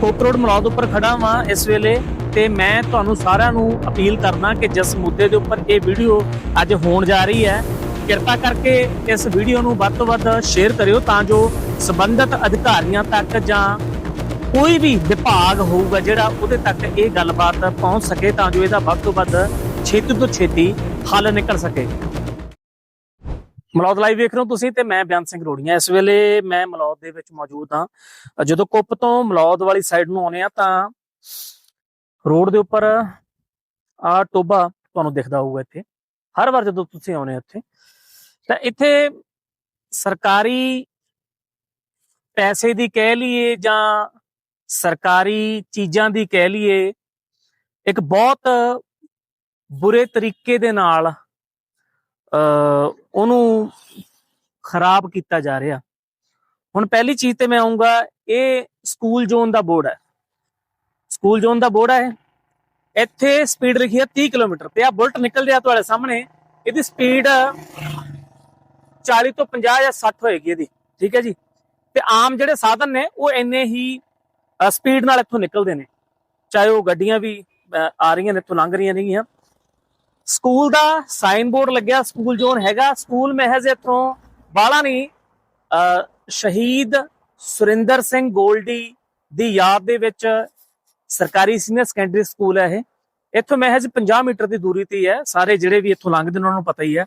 ਕੋਕਰੋਡ ਮਲੌਦ ਉੱਪਰ ਖੜਾ ਵਾਂ ਇਸ ਵੇਲੇ ਤੇ ਮੈਂ ਤੁਹਾਨੂੰ ਸਾਰਿਆਂ ਨੂੰ ਅਪੀਲ ਕਰਦਾ ਕਿ ਜਿਸ ਮੁੱਦੇ ਦੇ ਉੱਪਰ ਇਹ ਵੀਡੀਓ ਅੱਜ ਹੋਣ ਜਾ ਰਹੀ ਹੈ, ਕਿਰਪਾ ਕਰਕੇ ਇਸ ਵੀਡੀਓ ਨੂੰ ਵੱਧ ਤੋਂ ਵੱਧ ਸ਼ੇਅਰ ਕਰਿਓ ਤਾਂ ਜੋ ਸੰਬੰਧਿਤ ਅਧਿਕਾਰੀਆਂ ਤੱਕ ਜਾਂ ਕੋਈ ਵੀ ਵਿਭਾਗ ਹੋਊਗਾ ਜਿਹੜਾ ਉਹਦੇ ਤੱਕ ਇਹ ਗੱਲਬਾਤ ਪਹੁੰਚ ਸਕੇ ਤਾਂ ਜੋ ਇਹਦਾ ਵੱਧ ਤੋਂ ਵੱਧ ਛੇਤੀ ਤੋਂ ਛੇਤੀ ਹੱਲ ਨਿਕਲ ਸਕੇ। ਮਲੌਦ ਲਾਈਵ ਵੇਖ ਰਹੇ ਹੋ ਤੁਸੀਂ ਤੇ ਮੈਂ ਬਿਆਨ ਸਿੰਘ ਰੋੜੀਆਂ। ਇਸ ਵੇਲੇ ਮੈਂ ਮਲੌਦ ਦੇ ਵਿੱਚ ਮੌਜੂਦ ਹਾਂ। ਜਦੋਂ ਕੁੱਪ ਤੋਂ ਮਲੌਦ ਵਾਲੀ ਸਾਈਡ ਨੂੰ ਆਉਨੇ ਆ ਤਾਂ ਰੋਡ ਦੇ ਉੱਪਰ ਆ ਟੋਬਾ ਤੁਹਾਨੂੰ ਦਿਖਦਾ ਹੋਊਗਾ ਇੱਥੇ। ਹਰ ਵਾਰ ਜਦੋਂ ਤੁਸੀਂ ਆਉਨੇ ਆ ਇੱਥੇ, ਤਾਂ ਇੱਥੇ ਸਰਕਾਰੀ ਪੈਸੇ ਦੀ ਕਹਿ ਲਈਏ ਜਾਂ ਸਰਕਾਰੀ ਚੀਜ਼ਾਂ ਦੀ ਕਹਿ ਲਈਏ, ਇੱਕ ਬਹੁਤ ਬੁਰੇ ਤਰੀਕੇ ਦੇ ਨਾਲ ਉਹਨੂੰ ਖਰਾਬ ਕੀਤਾ ਜਾ ਰਿਹਾ। ਹੁਣ ਪਹਿਲੀ ਚੀਜ਼ ਤੇ ਮੈਂ ਆਉਂਗਾ ਇਹ ਸਕੂਲ ਜ਼ੋਨ ਦਾ ਬੋਰਡ ਹੈ। ਸਕੂਲ ਜ਼ੋਨ ਦਾ ਬੋਰਡ ਹੈ ਇੱਥੇ ਸਪੀਡ ਲਿਖੀ ਹੈ 30 ਕਿਲੋਮੀਟਰ ਤੇ। ਆ ਬੁਲਟ ਨਿਕਲ ਰਿਹਾ ਤੁਹਾਡੇ ਸਾਹਮਣੇ। ਇਹਦੀ ਸਪੀਡ 40 ਤੋਂ 50 ਜਾਂ 60 ਹੋਏਗੀ ਇਹਦੀ। ਠੀਕ ਹੈ ਜੀ? ਤੇ ਆਮ ਜਿਹੜੇ ਸਾਧਨ ਨੇ, ਉਹ ਇੰਨੇ ਹੀ ਸਪੀਡ ਨਾਲ ਇੱਥੋਂ ਨਿਕਲਦੇ ਨੇ। ਚਾਹੇ ਉਹ ਗੱਡੀਆਂ ਵੀ ਆ ਰਹੀਆਂ ਨੇ, ਇੱਥੋਂ ਲੰਘ ਰਹੀਆਂ ਨੇਗੀਆਂ। ਸਕੂਲ ਦਾ ਸਾਈਨ ਬੋਰਡ ਲੱਗਿਆ ਸਕੂਲ ਜ਼ੋਨ ਹੈਗਾ ਸਕੂਲ ਮਹਿਜ਼ ਇੱਥੋਂ ਬਾਲਾ ਨਹੀਂ ਸ਼ਹੀਦ ਸੁਰਿੰਦਰ ਸਿੰਘ ਗੋਲਡੀ ਦੀ ਯਾਦ ਦੇ ਵਿੱਚ ਸਰਕਾਰੀ ਸੀਨੀਅਰ ਸੈਕੰਡਰੀ ਸਕੂਲ ਹੈ ਇਹ। ਇੱਥੋਂ ਮਹਿਜ਼ 50 ਮੀਟਰ ਦੀ ਦੂਰੀ ਤੇ ਹੈ ਸਾਰੇ ਜਿਹੜੇ ਵੀ ਇੱਥੋਂ ਲੰਘਦੇ ਨੇ ਉਹਨਾਂ ਨੂੰ ਪਤਾ ਹੀ ਹੈ।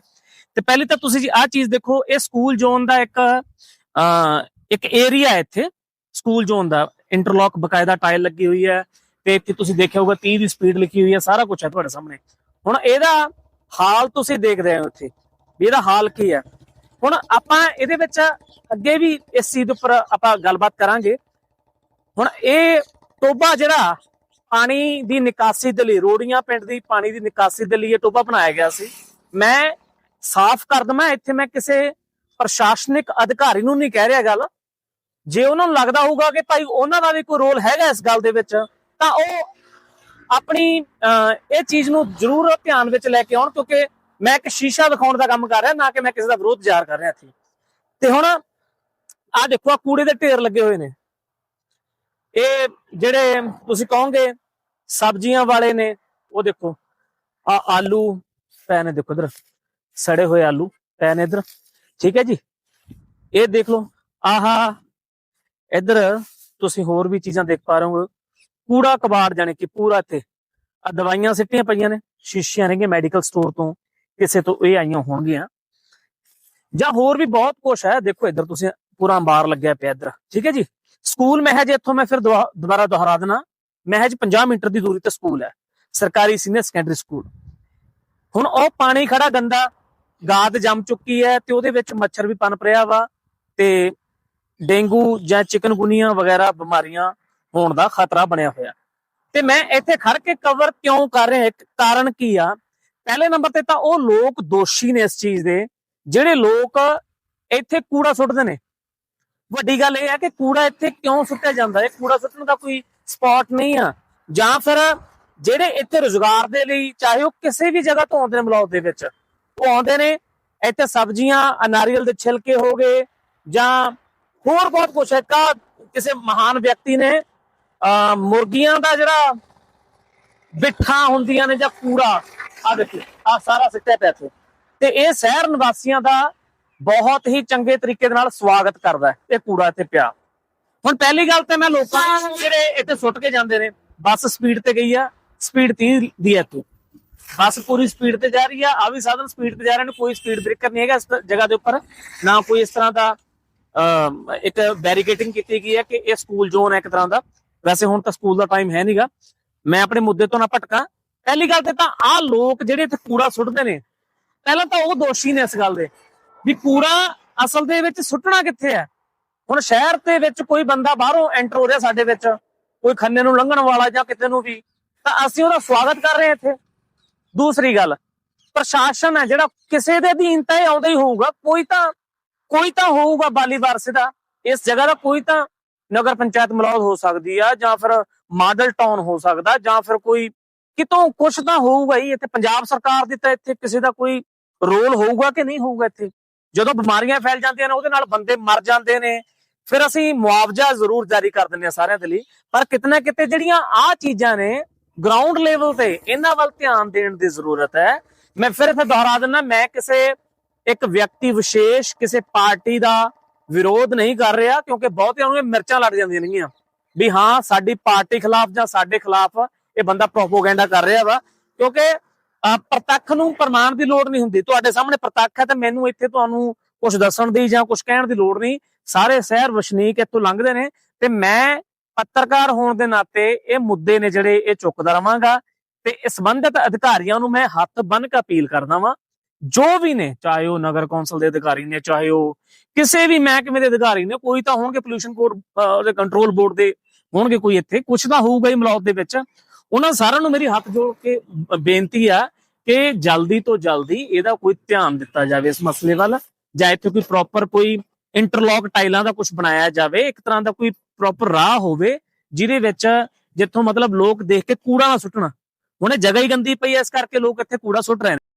ਤੇ ਪਹਿਲੀ ਤਾਂ ਤੁਸੀਂ ਜੀ ਆਹ ਚੀਜ਼ ਦੇਖੋ ਇਹ ਸਕੂਲ ਜ਼ੋਨ ਦਾ ਇੱਕ ਅ, ਇੱਕ ਏਰੀਆ ਇੱਥੇ ਸਕੂਲ ਜ਼ੋਨ ਦਾ। ਇੰਟਰਲੌਕ ਬਕਾਇਦਾ ਟਾਇਲ ਲੱਗੀ ਹੋਈ ਹੈ ਤੇ ਇੱਥੇ ਤੁਸੀਂ ਦੇਖਿਆ ਹੋਊਗਾ 30 ਦੀ ਸਪੀਡ ਲਿਖੀ ਹੋਈ ਹੈ ਸਾਰਾ ਕੁਝ ਹੈ ਤੁਹਾਡੇ ਸਾਹਮਣੇ। ਹੁਣ ਇਹਦਾ ਹਾਲ ਤੁਸੀਂ ਦੇਖਦੇ ਹੋ ਇੱਥੇ, ਵੀ ਇਹਦਾ ਹਾਲ ਕੀ ਹੈ। ਹੁਣ ਆਪਾਂ ਇਹਦੇ ਵਿੱਚ ਅੱਗੇ ਵੀ ਇਸ ਚੀਜ਼ ਦੇ ਉੱਪਰ ਆਪਾਂ ਗੱਲਬਾਤ ਕਰਾਂਗੇ। ਹੁਣ ਇਹ ਟੋਬਾ ਜਿਹੜਾ ਪਾਣੀ ਦੀ ਨਿਕਾਸੀ ਦੇ ਲਈ, ਰੋੜੀਆਂ ਪਿੰਡ ਦੀ ਪਾਣੀ ਦੀ ਨਿਕਾਸੀ ਦੇ ਲਈ ਇਹ ਟੋਬਾ ਬਣਾਇਆ ਗਿਆ ਸੀ। ਮੈਂ ਸਾਫ਼ ਕਰ ਦਵਾਂ, ਇੱਥੇ ਮੈਂ ਕਿਸੇ ਪ੍ਰਸ਼ਾਸਨਿਕ ਅਧਿਕਾਰੀ ਨੂੰ ਨਹੀਂ ਕਹਿ ਰਿਹਾ ਗੱਲ। ਜੇ ਉਹਨਾਂ ਨੂੰ ਲੱਗਦਾ ਹੋਊਗਾ ਕਿ ਭਾਈ ਉਹਨਾਂ ਦਾ ਵੀ ਕੋਈ ਰੋਲ ਹੈਗਾ ਇਸ ਗੱਲ ਦੇ ਵਿੱਚ, ਤਾਂ ਉਹ ਆਪਣੀ ਅਹ, ਇਹ ਚੀਜ਼ ਨੂੰ ਜ਼ਰੂਰ ਧਿਆਨ ਵਿੱਚ ਲੈ ਕੇ ਆਉਣ ਕਿਉਂਕਿ ਮੈਂ ਇੱਕ ਸ਼ੀਸ਼ਾ ਦਿਖਾਉਣ ਦਾ ਕੰਮ ਕਰ ਰਿਹਾ ਨਾ ਕਿ ਮੈਂ ਕਿਸੇ ਦਾ ਵਿਰੋਧ ਜ਼ਾਹਰ ਕਰ ਰਿਹਾ ਇੱਥੇ। ਤੇ ਹੁਣ ਆਹ ਦੇਖੋ ਆ ਕੂੜੇ ਦੇ ਢੇਰ ਲੱਗੇ ਹੋਏ ਨੇ। ਇਹ ਜਿਹੜੇ ਤੁਸੀਂ ਕਹੋਗੇ ਸਬਜ਼ੀਆਂ ਵਾਲੇ ਨੇ ਉਹ ਦੇਖੋ ਆ ਆਲੂ ਪਏ ਨੇ ਦੇਖੋ ਇਧਰ ਸੜੇ ਹੋਏ ਆਲੂ ਪਏ ਨੇ ਇਧਰ। ਠੀਕ ਹੈ ਜੀ? ਇਹ ਦੇਖ ਲਓ ਆਹਾ ਇਧਰ ਤੁਸੀਂ ਹੋਰ ਵੀ ਚੀਜ਼ਾਂ ਦੇਖ ਪਾ ਰਹੇ ਹੋ ਕੂੜਾ ਕਬਾੜ ਜਾਣੇ ਕਿ ਪੂਰਾ ਇੱਥੇ। ਆ ਦਵਾਈਆਂ ਸਿੱਟੀਆਂ ਪਈਆਂ ਨੇ, ਸ਼ੀਸ਼ੀਆਂ ਰਹਿੰਗੇ ਮੈਡੀਕਲ ਸਟੋਰ ਤੋਂ, ਕਿਸੇ ਤੋਂ ਇਹ ਆਈਆਂ ਹੋਣਗੀਆਂ। ਜਾਂ ਹੋਰ ਵੀ ਬਹੁਤ ਕੁਝ ਹੈ, ਦੇਖੋ ਇੱਧਰ ਤੁਸੀਂ, ਪੂਰਾ ਅੰਬਾਰ ਲੱਗਿਆ ਪਿਆ ਇੱਧਰ। ਠੀਕ ਹੈ ਜੀ? ਸਕੂਲ ਮਹਿਜ ਇੱਥੋਂ ਮੈਂ ਫਿਰ ਦੁਬਾਰਾ ਦੁਹਰਾ ਦੇਣਾ ਮਹਿਜ 50 ਮੀਟਰ ਦੀ ਦੂਰੀ ਤੇ ਸਕੂਲ ਹੈ, ਸਰਕਾਰੀ ਸੀਨੀਅਰ ਸੈਕੰਡਰੀ ਸਕੂਲ ਹੁਣ ਉਹ ਪਾਣੀ ਖੜਾ ਗੰਦਾ, ਗਾਦ ਜੰਮ ਚੁੱਕੀ ਹੈ ਤੇ ਉਹਦੇ ਵਿੱਚ ਮੱਛਰ ਵੀ ਪਨਪ ਰਿਹਾ ਵਾ ਤੇ ਡੇਂਗੂ ਜਾਂ ਚਿਕਨਗੁਨੀਆ ਵਗੈਰਾ ਬਿਮਾਰੀਆਂ ਹੋਣ ਦਾ ਖਤਰਾ ਬਣਿਆ ਹੋਇਆ। ਤੇ ਮੈਂ ਇੱਥੇ ਖੜ ਕੇ ਕਵਰ ਕਿਉਂ ਕਰ ਰਿਹਾ, ਇੱਕ ਕਾਰਨ ਕੀ ਆ? ਪਹਿਲੇ ਨੰਬਰ ਤੇ ਤਾਂ ਉਹ ਲੋਕ ਦੋਸ਼ੀ ਨੇ ਇਸ ਚੀਜ਼ ਦੇ, ਜਿਹੜੇ ਲੋਕ ਇੱਥੇ ਕੂੜਾ ਸੁੱਟਦੇ ਨੇ। ਵੱਡੀ ਗੱਲ ਇਹ ਹੈ ਕਿ ਕੂੜਾ ਇੱਥੇ ਕਿਉਂ ਸੁੱਟਿਆ ਜਾਂਦਾ? ਹੈ ਕੂੜਾ ਸੁੱਟਣ ਦਾ ਕੋਈ ਸਪੌਟ ਨਹੀਂ ਆ। ਜਾਂ ਫਿਰ ਜਿਹੜੇ ਇੱਥੇ ਰੋਜ਼ਗਾਰ ਦੇ ਲਈ, ਚਾਹੇ ਉਹ ਕਿਸੇ ਵੀ ਜਗ੍ਹਾ ਤੋਂ ਆਉਂਦੇ ਨੇ ਮਲੌਦ ਦੇ ਵਿੱਚ, ਉਹ ਆਉਂਦੇ ਨੇ, ਇੱਥੇ ਸਬਜ਼ੀਆਂ ਨਾਰੀਅਲ ਦੇ ਛਿਲਕੇ ਹੋ ਗਏ ਜਾਂ ਹੋਰ ਬਹੁਤ ਕੁਝ ਹੈ। ਕਾ ਕਿਸੇ ਮਹਾਨ ਵਿਅਕਤੀ ਨੇ ਮੁਰਗੀਆਂ ਦਾ ਜਿਹੜਾ ਬਿੱਠਾਂ ਹੁੰਦੀਆਂ ਨੇ ਜਾਂ ਕੂੜਾ ਆ ਦੇਖੋ ਆ ਸਾਰਾ ਸਿੱਟਿਆ ਪਿਆ ਇੱਥੇ। ਤੇ ਇਹ ਸ਼ਹਿਰ ਨਿਵਾਸੀਆਂ ਦਾ ਬਹੁਤ ਹੀ ਚੰਗੇ ਤਰੀਕੇ ਦੇ ਨਾਲ ਸਵਾਗਤ ਕਰਦਾ ਇਹ ਕੂੜਾ ਇੱਥੇ ਪਿਆ। ਹੁਣ ਪਹਿਲੀ ਗੱਲ ਤੇ ਮੈਂ ਲੋਕਾਂ ਨੂੰ ਜਿਹੜੇ ਇੱਥੇ ਸੁੱਟ ਕੇ ਜਾਂਦੇ ਨੇ ਬੱਸ ਸਪੀਡ ਤੇ ਗਈ ਆ ਸਪੀਡ 30 ਦੀ ਹੈ ਇੱਥੇ। ਬੱਸ ਪੂਰੀ ਸਪੀਡ ਤੇ ਜਾ ਰਹੀ ਆ ਆ ਵੀ ਸਾਧਨ ਸਪੀਡ ਤੇ ਜਾ ਰਹੇ ਨੇ ਕੋਈ ਸਪੀਡ ਬ੍ਰੇਕਰ ਨਹੀਂ ਹੈਗਾ ਇਸ ਜਗ੍ਹਾ ਦੇ ਉੱਪਰ ਨਾ ਕੋਈ ਇਸ ਤਰ੍ਹਾਂ ਦਾ ਇੱਕ ਬੈਰੀਕੇਡਿੰਗ ਕੀਤੀ ਗਈ ਹੈ ਕਿ ਇਹ ਸਕੂਲ ਜ਼ੋਨ ਹੈ ਇੱਕ ਤਰ੍ਹਾਂ ਦਾ। ਵੈਸੇ ਹੁਣ ਤਾਂ ਸਕੂਲ ਦਾ ਟਾਈਮ ਹੈ ਨਹੀਂਗਾ ਮੈਂ ਆਪਣੇ ਮੁੱਦੇ ਤੋਂ ਨਾ ਭਟਕਾਂ। ਪਹਿਲੀ ਗੱਲ ਤੇ ਤਾਂ ਆ ਲੋਕ ਜਿਹੜੇ ਇੱਥੇ ਕੂੜਾ ਸੁੱਟਦੇ ਨੇ, ਪਹਿਲਾਂ ਤਾਂ ਉਹ ਦੋਸ਼ੀ ਨੇ ਇਸ ਗੱਲ ਦੇ ਵੀ ਕੂੜਾ ਅਸਲ ਦੇ ਵਿੱਚ ਸੁੱਟਣਾ ਕਿੱਥੇ ਹੈ? ਹੁਣ ਸ਼ਹਿਰ ਦੇ ਵਿੱਚ ਕੋਈ ਬੰਦਾ ਬਾਹਰੋਂ ਐਂਟਰ ਹੋ ਰਿਹਾ ਸਾਡੇ ਵਿੱਚ, ਕੋਈ ਖੰਨੇ ਨੂੰ ਲੰਘਣ ਵਾਲਾ ਜਾਂ ਕਿਤੇ ਨੂੰ ਵੀ, ਤਾਂ ਅਸੀਂ ਉਹਦਾ ਸਵਾਗਤ ਕਰ ਰਹੇ ਹਾਂ ਇੱਥੇ। ਦੂਸਰੀ ਗੱਲ, ਪ੍ਰਸ਼ਾਸਨ ਹੈ ਜਿਹੜਾ ਕਿਸੇ ਦੇ ਅਧੀਨ ਤਾਂ ਇਹ ਆਉਂਦਾ ਹੀ ਹੋਊਗਾ, ਕੋਈ ਤਾਂ ਕੋਈ ਤਾਂ ਹੋਊਗਾ ਬਾਲੀ ਵਾਰਸ ਦਾ। ਇਸ ਜਗ੍ਹਾ ਦਾ ਕੋਈ ਤਾਂ ਨਗਰ ਪੰਚਾਇਤ ਮਲੌਦ ਹੋ ਸਕਦੀ ਆ ਜਾਂ ਫਿਰ ਮਾਡਲ ਟਾਊਨ ਹੋ ਸਕਦਾ ਜਾਂ ਫਿਰ ਕੋਈ ਕਿਤੋਂ ਕੁਛ ਤਾਂ ਹੋਊਗਾ ਹੀ, ਇੱਥੇ ਪੰਜਾਬ ਸਰਕਾਰ ਦੀ ਤਾਂ ਇੱਥੇ ਕਿਸੇ ਦਾ ਕੋਈ ਰੋਲ ਹੋਊਗਾ ਕਿ ਨਹੀਂ ਹੋਊਗਾ ਇੱਥੇ? ਜਦੋਂ ਬਿਮਾਰੀਆਂ ਫੈਲ ਜਾਂਦੀਆਂ ਨੇ, ਉਹਦੇ ਨਾਲ ਬੰਦੇ ਮਰ ਜਾਂਦੇ ਨੇ। ਫਿਰ ਅਸੀਂ ਮੁਆਵਜ਼ਾ ਜ਼ਰੂਰ ਜਾਰੀ ਕਰ ਦਿੰਦੇ ਆ ਸਾਰਿਆਂ ਦੇ ਲਈ। ਪਰ ਕਿਤਨਾ ਕਿਤੇ ਜਿਹੜੀਆਂ ਆ ਚੀਜ਼ਾਂ ਨੇ ਗਰਾਊਂਡ ਲੈਵਲ ਤੇ ਇਹਨਾਂ ਵੱਲ ਧਿਆਨ ਦੇਣ ਦੀ ਜ਼ਰੂਰਤ ਹੈ। ਮੈਂ ਫਿਰ ਇੱਥੇ ਦੁਹਰਾ ਦਿੰਦਾ, ਮੈਂ ਕਿਸੇ ਇੱਕ ਵਿਅਕਤੀ ਵਿਸ਼ੇਸ਼, ਕਿਸੇ ਪਾਰਟੀ ਦਾ ਵਿਰੋਧ ਨਹੀਂ ਕਰ ਰਿਹਾ ਕਿਉਂਕਿ ਬਹੁਤਿਆਂ ਨੂੰ ਇਹ ਮਿਰਚਾਂ ਲੱਗ ਜਾਂਦੀਆਂ ਨੇਗੀਆਂ। ਵੀ ਹਾਂ, ਸਾਡੀ ਪਾਰਟੀ ਖਿਲਾਫ ਜਾਂ ਸਾਡੇ ਖਿਲਾਫ ਇਹ ਬੰਦਾ ਪ੍ਰੋਪੋਗੈਂਡਾ ਕਰ ਰਿਹਾ ਵਾ, ਕਿਉਂਕਿ ਪ੍ਰਤੱਖ ਨੂੰ ਪ੍ਰਮਾਣ ਦੀ ਲੋੜ ਨਹੀਂ ਹੁੰਦੀ। ਤੁਹਾਡੇ ਸਾਹਮਣੇ ਪ੍ਰਤੱਖ ਹੈ ਤੇ ਮੈਨੂੰ ਇੱਥੇ ਤੁਹਾਨੂੰ ਕੁਝ ਦੱਸਣ ਦੀ ਜਾਂ ਕੁਝ ਕਹਿਣ ਦੀ ਲੋੜ ਨਹੀਂ। ਸਾਰੇ ਸ਼ਹਿਰ ਵਸਨੀਕ ਇੱਥੋਂ ਲੰਘਦੇ ਨੇ ਤੇ ਮੈਂ ਪੱਤਰਕਾਰ ਹੋਣ ਦੇ ਨਾਤੇ ਇਹ ਮੁੱਦੇ ਨੇ ਜਿਹੜੇ ਇਹ ਚੁੱਕਦਾ ਰਵਾਂਗਾ ਤੇ ਇਸ ਸੰਬੰਧਿਤ ਅਧਿਕਾਰੀਆਂ ਨੂੰ ਮੈਂ ਹੱਥ ਬੰਨ ਕੇ ਅਪੀਲ ਕਰਦਾ ਵਾਂ ਜੋ ਵੀ ਨੇ, ਚਾਹੇ ਉਹ ਨਗਰ ਕੌਂਸਲ ਦੇ ਅਧਿਕਾਰੀ ਨੇ, ਚਾਹੇ ਉਹ ਕਿਸੇ ਵੀ ਮਹਿਕਮੇ ਦੇ ਅਧਿਕਾਰੀ ਨੇ, ਕੋਈ ਤਾਂ ਹੋਣਗੇ ਪੋਲੂਸ਼ਨ ਕੋਡ ਉਹਦੇ ਕੰਟਰੋਲ ਬੋਰਡ ਦੇ ਹੋਣਗੇ ਕੋਈ ਇੱਥੇ, ਕੁਛ ਤਾਂ ਹੋਊਗਾ ਹੀ ਮਲੌਦ ਦੇ ਵਿੱਚ। ਉਹਨਾਂ ਸਾਰਿਆਂ ਨੂੰ ਮੇਰੀ ਹੱਥ ਜੋੜ ਕੇ ਬੇਨਤੀ ਆ ਕਿ ਜਲਦੀ ਤੋਂ ਜਲਦੀ ਇਹਦਾ ਕੋਈ ਧਿਆਨ ਦਿੱਤਾ ਜਾਵੇ ਇਸ ਮਸਲੇ ਵੱਲ, ਜਾਂ ਇੱਥੇ ਕੋਈ ਪ੍ਰੋਪਰ ਕੋਈ ਇੰਟਰਲੌਕ ਟਾਈਲਾਂ ਦਾ ਕੁਝ ਬਣਾਇਆ ਜਾਵੇ, ਇੱਕ ਤਰ੍ਹਾਂ ਦਾ ਕੋਈ ਪ੍ਰੋਪਰ ਰਾਹ ਹੋਵੇ, ਜਿਹਦੇ ਵਿੱਚ ਜਿੱਥੋਂ ਮਤਲਬ ਲੋਕ ਦੇਖ ਕੇ ਕੂੜਾ ਨਾ ਸੁੱਟਣ। ਉਹਨੇ ਜਗ੍ਹਾ ਹੀ ਗੰਦੀ ਪਈ ਐ ਇਸ ਕਰਕੇ ਲੋਕ ਇੱਥੇ ਕੂੜਾ ਸੁੱਟ ਰਹੇ ਨੇ।